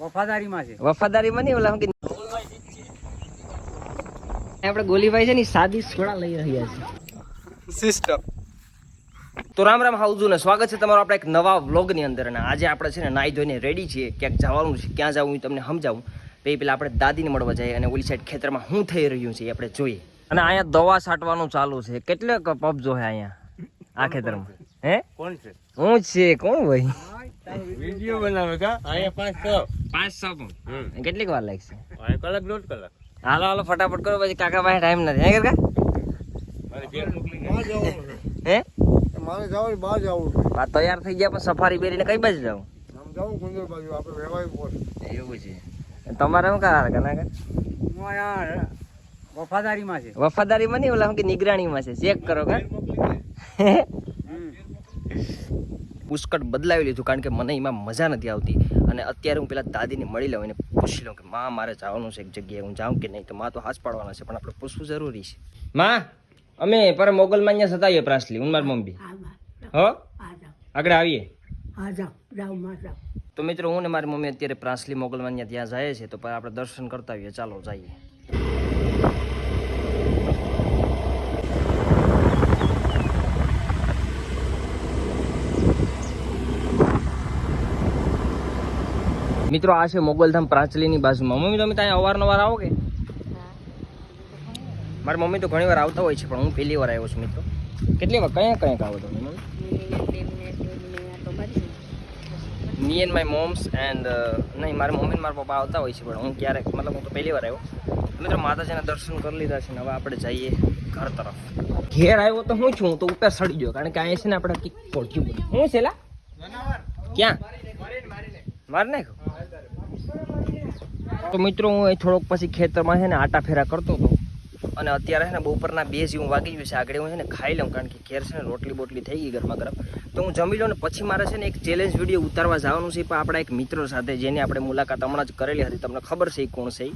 વફાદારીમાં છે. વફાદારીમાં નહીં ઓલા આપણે ગોલીભાઈ છે ને સાદી સોડા લઈ રહ્યા છે. સિસ્ટમ તો રામ રામ હાઉઝુ ને સ્વાગત છે તમારો આપણે એક નવા વ્લોગની અંદર અને આજે આપણે છે ને નાઈ ધોઈને રેડી છીએ ક્યાંક જવાનું છે ક્યાં જવું તમને સમજાવું. તો પેલા પહેલાં આપણે દાદીને મળવા જઈએ અને ઓલી સાઈડ ખેતરમાં શું થઈ રહ્યું છે એ આપણે જોઈએ. અને અહીંયા દવા છાંટવાનું ચાલુ છે. કેટલે પબજો છે અહીંયા? આ ખેતરમાં. હે? કોણ છે? હું છે કોણ ભાઈ? વીડિયો બનાવે કા અહીંયા પાંચ છ પાંચ કેટલીક વાર લાગશે? કલાક દોઢ કલાક. હાલો હાલો ફટાફટ કરો પછી કાકા પાસે ટાઈમ નથી. હે કાકા? મારે મોકલી જાય હે? મારે જવાનું બહાર જવું આ તૈયાર થઈ ગયા પણ સફારી પહેરીને કઈ બાજુ જાવ? આમ જવું કુંદર બાજુ આપણે રહેવાય પોસ્ટ એવું છે. તમારે શું કરા કના હું યાર વફાદારીમાં છે. વફાદારીમાં નહીં ઓલા શું કે નિગરાણીમાં છે? ચેક કરો કા પુષ્કળ બદલાવી લીધું કારણ કે મને એમાં મજા નથી આવતી. અને અત્યારે હું પેલા દાદીને મળી લઉં એને પૂછી લઉં કે માં મારે જવાનું છે એક જગ્યાએ હું જાઉં કે નહીં? તો માં તો હાથ પાડવાના છે પણ આપણે પૂછવું જરૂરી છે. માં? અમે પર મોગલમાં અહીંયા સતાવીએ પ્રાસલી. હું મારી મમ્મી. હો આગળ આવીએ. તો મિત્રો હું ને મારી મમ્મી અત્યારે પ્રાસલી મોગલમાં અહીંયા ત્યાં જાય છે તો પર આપણે દર્શન કરતા આવીએ. ચાલો જઈએ. મિત્રો, આ છે મોગલધામ પ્રાચલીની બાજુમાં. મમ્મી, તમે ત્યાં અવારનવાર આવો કે? મારી મમ્મી તો ઘણી વાર આવતા હોય છે, પણ હું પહેલી વાર આવ્યો છું મિત્રો. કેટલી વાર? કયા કયા આવો તમે mummy? Me and my moms and નહીં, મારા મમ્મી મારા પપ્પા આવતા હોય છે, પણ હું ક્યારેક, મતલબ હું તો પહેલી વાર આવ્યો. મિત્રો, માતાજીના દર્શન કરી લીધા છે ને હવે આપણે જઈએ ઘર તરફ. ઘેર આવ્યો તો હું છું તો ઉપર સડી ગયો, કારણ કે અહીંયા છે ને આપણે પહોંચ્યું બધું. હું છે લા? ક્યાં? મારી નાખ્યો. તો મિત્રો હું અહીં થોડોક પછી ખેતરમાં છે ને આટા ફેરા કરતો હતો. અને અત્યારે છે ને બપોરના બે જેવું વાગી ગયું છે. આગળ હું છે ને ખાઈ લઉં કારણ કે ઘેર છે ને રોટલી બોટલી થઈ ગઈ ગરમા ગરમ. તો હું જમી લઉં ને પછી મારે છે ને એક ચેલેન્જ વીડિયો ઉતારવા જવાનું છે. પણ આપણા એક મિત્ર સાથે જેની આપણે મુલાકાત હમણાં જ કરેલી હતી. તમને ખબર છે કોણ છે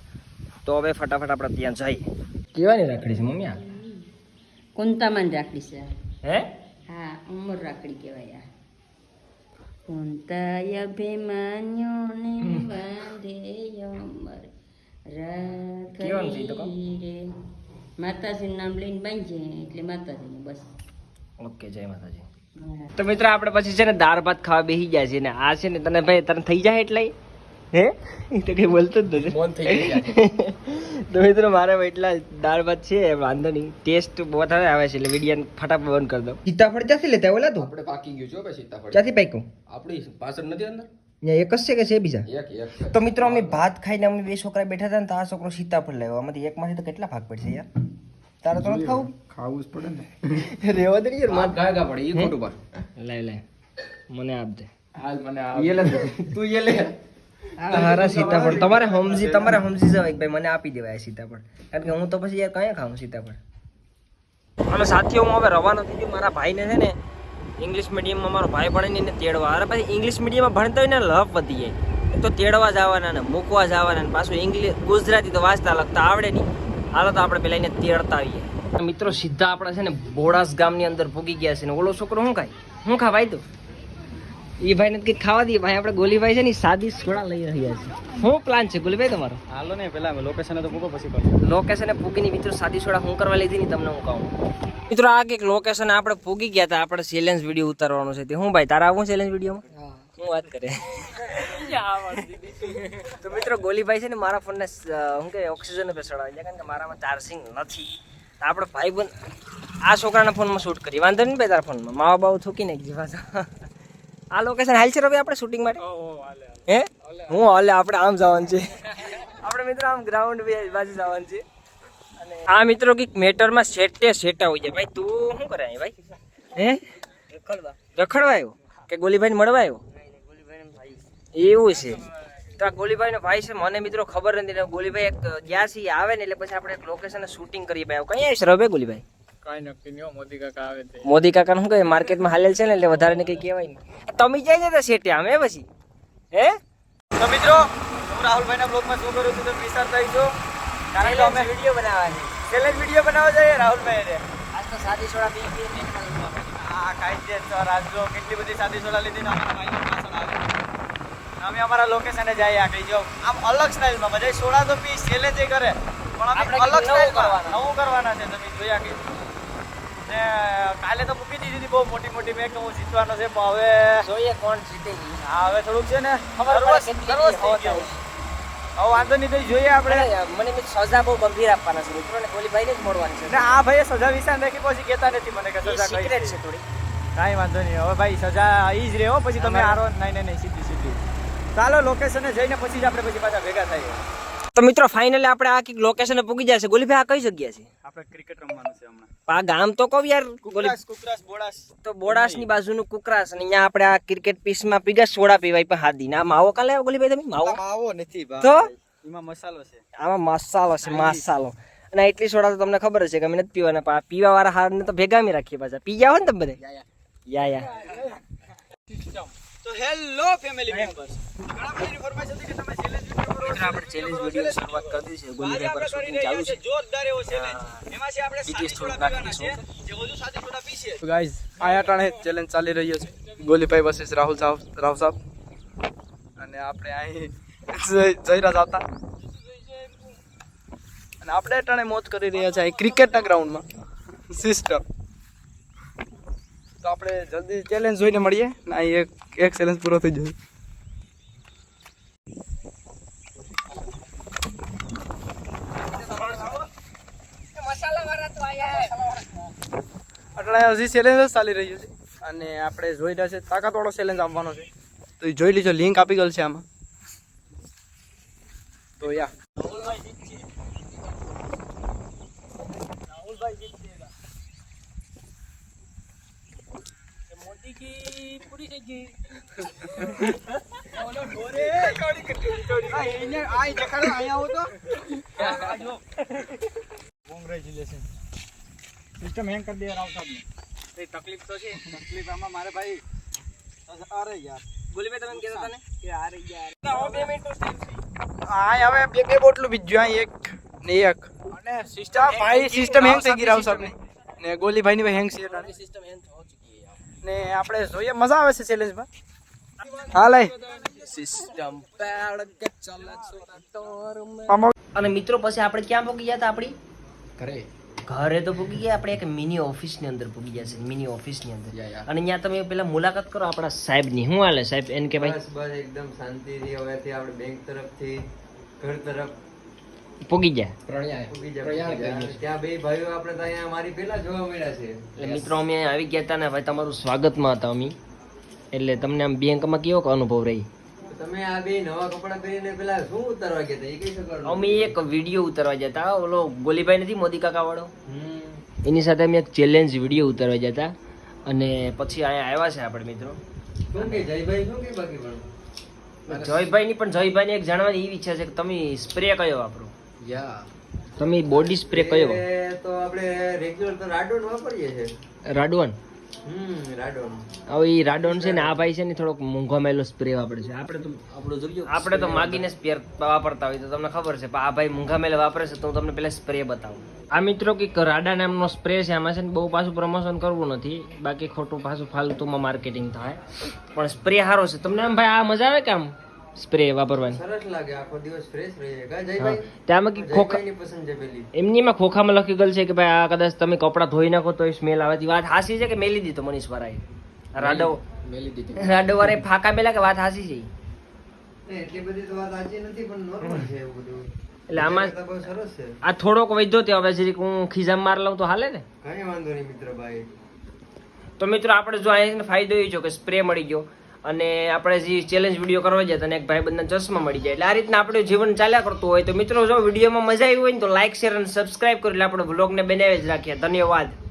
તો હવે ફટાફટ આપણે ત્યાં જઈએ. કેવાની રાખડી છે મમ્મી આ? કુંતામાન રાખડી છે. હે? હા ઉમર રાખડી કહેવાય આ કુંતાય અભિમાન્યોને બાંધે અમર રે માતાજીનું નામ લઈને બાંધીએ એટલે માતાજીનું બસ. ઓકે જય માતાજી તો મિત્રો આપણે પછી છે ને દાળ ભાત ખાવા બેસી ગયા છે ને આ છે ને તને ભાઈ તને થઈ જાય એટલે? હે? એ તો કઈ બોલતો જ નથી. તો મિત્રો મારે એટલા દાળ ભાત છે વાંધો નહીં. ટેસ્ટ વધારે આવે છે એટલે વિડિયા ફટાફટ બંધ કરી દો સીતાફળ ક્યાંથી લેતા ઓલા તું? આપણે પાકી ગયું છો ભાઈ સીતાફળ. ક્યાંથી પાક્યું? આપણી પાછળ નથી અંદર? એક જ છે કે છે બીજા? એક એક. તો મિત્રો અમે ભાત ખાઈને અમે બે છોકરા બેઠા હતા ને તો આ છોકરો સીતાફળ લાવ્યો આમાંથી એકમાંથી તો કેટલા ભાગ પડશે યાર? તારે તો નથી ખાવું? ખાવું જ પડે ને. રેવા દે યાર આ ગાય ગા પડે એ ખોટું પર લાય લાય. મને આપ દે. હાલ મને લે. તું એ લે. હારા સીતાફળ. તમારે હમજી તમારે હમજી જવાય ભાઈ મને આપી દેવાય સીતાફળ. કારણ કે હું તો પછી યાર કયા ખાઉં સીતાફળ? અને સાથીઓ હું હવે રવાનો થઈ ગયો. મારા ભાઈને છે ને ઇંગ્લિશ મીડિયમમાં મારો ભાઈ ભણે ને તેડવા. અરે પછી ઇંગ્લિશ મીડિયમમાં ભણતા હોય ને લફ વધી જાય. તો તેડવા જવાના ને, મૂકવા જવાના ને, પાછું ઇંગ્લિશ ગુજરાતી તો વાંચતા લખતા આવડે નહીં. હાલો તો આપણે પેલા એને તેડતા આવીએ. મિત્રો, સીધા આપણે છે ને બોડાસ ગામની અંદર પૂગી ગયા છે ને, ઓલો છોકરો શું ખાય? શું ભાઈ તું? એ ભાઈ કંઈક ખાવા દઈએ. ભાઈ આપણે ગોલીભાઈ છે ને સાદી સોડા લઈ રહ્યા છે. શું પ્લાન છે ગોલીભાઈ તમારો? હાલો ને પેલા લોકેશન તો પૂકો પછી લોકેશને પૂગીની મિત્રો સાદી સોડા હું કરવા લીધી ની તમને હું કહું. મિત્રો આ કંઈક લોકેશન આપણે પૂગી ગયા હતા. આપણે ચેલેન્જ વીડિયો ઉતારવાનો છે. તે હું ભાઈ તારા આવું ચેલેન્જ વિડીયોમાં હું. વાત કરે? તો મિત્રો ગોલીભાઈ છે ને મારા ફોનને શું કે ઓક્સિજન પે ચડાવી દે કારણ કે મારામાં ચાર્જિંગ નથી. તો આપણે ભાઈ બંધ આ છોકરાના ફોનમાં શૂટ કરી વાંધો નહીં ભાઈ તારા ફોનમાં માવા બાવ થૂકી નાખી પાછા આ લોકેશન હાલ છે રવિ આપણે શૂટિંગ માટે? હે? હું હાલે. આપણે આમ જવાનું છે. આપણે મિત્રો આમ ગ્રાઉન્ડ બાજુ જવાનું છે. અને આ મિત્રો કંઈક મેટરમાં સેટે સેટા હોય છે. ભાઈ તું શું કરે ભાઈ? હે? રખડવા. આવ્યો? કે ગોલીભાઈને મળવા આવ્યો? એવું છે. તો આ ગોલીભાઈનો ભાઈ છે મને મિત્રો ખબર નથી. ગોલીભાઈ એક ગયા છે આવે ને એટલે પછી આપણે એક લોકેશન શૂટિંગ કરી ભાઈ. કઈ આવીશ રવે ગોલીભાઈ મોદી કાકા શું કહે માર્કેટમાં હાલેલ છે ને એટલે વધારે ને કઈ કહેવાય નહીં. તમે જાય ને સેટે અમે પછી. હે? તો મિત્રો હું રાહુલભાઈના બ્લોગમાં શું કરું છું તો વિચાર થઈ છો કારણ કે અમે વીડિયો બનાવવાની છે. ચેલેન્જ વીડિયો બનાવવા જઈએ રાહુલભાઈ રે આજ તો સાદી સોડા પી પી હા કાંઈ છે તો આજ કેટલી બધી સાદી સોડા લીધી ને અમે અમારા લોકેશને જઈએ આ કઈ જો. આમ અલગ સ્ટાઇલમાં બધા સોડા તો પી સેલે જે કરે. પણ અમે અલગ સ્ટાઇલ કરવાના. નવું કરવાના છે. તમે જોયા કે ને કાલે તો મૂકી દીધી હતી બહુ મોટી મોટી મેં કે હું જીતવાનો છે પણ હવે જોઈએ કોણ જીતે હા હવે થોડુંક છે ને ખબર પડે હવા વાંધો નહીં તો જોઈએ આપણે. મને સજા બહુ ગંભીર આપવાના છે મિત્રોને ગોલીભાઈને જ મળવાની છે. ને આ ભાઈએ સજા વિશે નાખી પછી કહેતા નથી મને કે સજા કઈ છે. છે થોડી. કાંઈ વાંધો નહીં હવે ભાઈ સજા ઈ જ રહેવો પછી તમે આરો નહીં નહીં નહીં સીધી સીધી. ચાલો લોકેશને જઈને પછી જ આપણે પછી પાછા ભેગા થઈએ. તો મિત્રો ફાઇનલી આપણે આ કંઈક લોકેશને પૂગી જશે ગોલીભાઈ આ કઈ જગ્યા છે? આપણે ક્રિકેટ રમવાનું છે હમણાં. આ ગામ તો કહું યાર કુકરાસ બોડાસ તો બાજુ બાજુનું કુકરાસ અને અહીંયા આપણે આ ક્રિકેટ પીસમાં પીગા સોડા પીવાય પણ હાદી. ના માવો કાલે ગોલી ભાઈ તમે? માવો આવો નથી તો? એમાં મસાલો છે. આમાં મસાલો છે મસાલો. અને એટલી સોડા તો તમને ખબર છે કે અમે નથી પીવાના પણ પીવા વાળા હાર ને તો ભેગા મી રાખીએ પાછા. પી જાવ ને તમે બધે? યા યા. તો હેલો ફેમિલી મેમ્બર્સ ઘણા બધી ઇન્ફોર્મેશન હતી કે તમે ચેલેન્જ વિડિયો કરો આપણે ચેલેન્જ વીડિયો શરૂઆત કરી દીધી છે. ગોલીભાઈ પર શૂટિંગ ચાલુ છે જોરદાર એવો ચેલેન્જ એમાં છે આપણે સાદી થોડું પીવાના છે. જે વધુ સાદી થોડા પીશે તો ગાઈઝ આયા ટાણે ચેલેન્જ ચાલી રહ્યો છે. ગોલીભાઈ વર્સેસ રાહુલ સાહેબ રાહુલ સાહેબ અને આપણે અહીં જઈ- જયરાજ હતા અને આપણે ટાણે મોજ કરી રહ્યા છે. અહીં ક્રિકેટના ગ્રાઉન્ડમાં સિસ્ટમ તો આપણે જલ્દી ચેલેન્જ જોઈને મળીએ. ને એક એક ચેલેન્જ પૂરો થઈ જશે. અટલા હજી ચેલેન્જ જ ચાલી રહ્યું છે. અને આપણે જોઈ રહ્યા છે, તાકાતવાળો ચેલેન્જ આપવાનો છે. તો એ જોઈ લીજો લિંક આપી ગયેલ છે આમાં. તો યા. કોંગ્રેચ્યુલેશન સિસ્ટમ હેંગ કરી દે રાવ સાહેબ ને તકલીફ તો છે તકલીફ આમાં મારે ભાઈ અરે યાર ગોલીભાઈ તમે કહેતા તને ને કે અરે યાર હા હવે બે બે બોટલું બીજું આ એક ને એક. અને સિસ્ટમ ભાઈ સિસ્ટમ હેંગ થઈ ગઈ રાવ સાહેબ ને ની ભાઈ હેંગ છે સિસ્ટમ હેંગ થઈ ને આપણે જોઈએ મજા આવે છે ચેલેન્જમાં હા અને મિત્રો પછી આપણે ક્યાં પહોંચી ગયા હતા આપણી? ઘરે. ઘરે તો પૂગી ગયા આપણે એક મિની ઓફિસની અંદર પૂગી ગયા છે મિની ઓફિસની અંદર. અને ત્યાં તમે પેલા મુલાકાત કરો આપણા સાહેબની શું હાલે સાહેબ? એન કે ભાઈ? બસ બસ એકદમ શાંતિથી હવેથી આપણે બેંક તરફથી ઘર તરફ પૂગી ગયા. એટલે મિત્રો અમે આવી ગયા હતા ને ભાઈ તમારું સ્વાગતમાં હતા અમે. એટલે તમને આમ બેંકમાં કેવો અનુભવ રહી? તમે આ બે નવા કપડા પહેરીને પેલા શું ઉતારવા ગયા હતા? એ કઈ શકો? અમે એક વીડિયો ઉતારવા ગયા હતા. ઓલો ગોલીભાઈ નથી મોદી કાકા વાળો? એની સાથે અમે એક ચેલેન્જ વીડિયો ઉતારવા ગયા હતા. અને પછી અહીંયા આવ્યા છે આપણે મિત્રો. શું કે જયભાઈ શું કે બાકી પણ? જયભાઈ ની પણ જયભાઈ ની એક જાણવાની એવી ઈચ્છા છે કે તમે સ્પ્રે કયો વાપરો યા. તમે બોડી સ્પ્રે કયો? તો આપણે રેગ્યુલર તો રાડોન વાપરીએ છે હમ રાડોન. હવે એ રાડોન છે ને આ ભાઈ છે ને થોડોક મોંઘો મેલો સ્પ્રે વાપરે છે. આપણે તો આપણો જોઈએ આપણે તો માગીને સ્પેર વાપરતા હોય તો તમને ખબર છે પણ આ ભાઈ મોંઘા મેલે વાપરે છે તો હું તમને પેલા સ્પ્રે બતાવું. આ મિત્રો કંઈક રાડા નામનો સ્પ્રે છે આમાં છે ને બહુ પાછું પ્રમોશન કરવું નથી બાકી ખોટું પાછું ફાલતુમાં માર્કેટિંગ થાય. પણ સ્પ્રે સારો છે. તમને આમ ભાઈ આ મજા આવે કે આમ? સ્પ્રે વાપરવાની. સરસ લાગે આખો દિવસ ફ્રેશ રહીએ કા હા. જયભાઈ ત્યાંમાં ખોખા પસંદ છે પેલી. એમનીમાં ખોખામાં લખી છે કે ભાઈ આ કદાચ તમે કપડાં ધોઈ નાખો તો સ્મેલ આવે છે. વાત હાસી છે કે મેલી દીધો મનીષ વાળાએ રાડો મેલી દીધી. રાડો વાળે ફાકા મેલા કે વાત હાસી છે? એટલી બધી તો વાત હાસી નથી પણ નોર્મલ છે એવું બધું. એટલે આમાં સરસ છે. આ થોડોક વૈધો તે હવે જરીક હું ખીજામ માર લઉં તો હાલે ને? કઈ વાંધો નહીં મિત્ર ભાઈ. તો મિત્રો આપણે જો અહીંયા ફાયદો એ છે કે સ્પ્રે મળી ગયો. અને આપણે જે ચેલેન્જ વીડિયો કરવા જાય તને એક ભાઈબંધના ચશ્મા મળી જાય. એટલે આ રીતના આપણું જીવન ચાલ્યા કરતું હોય તો મિત્રો, જો વિડીયોમાં મજા આવી હોય ને તો લાઇક શેર અને સબસ્ક્રાઇબ કરી. એટલે આપણે વ્લોગને બનાવી જ રાખીએ. ધન્યવાદ.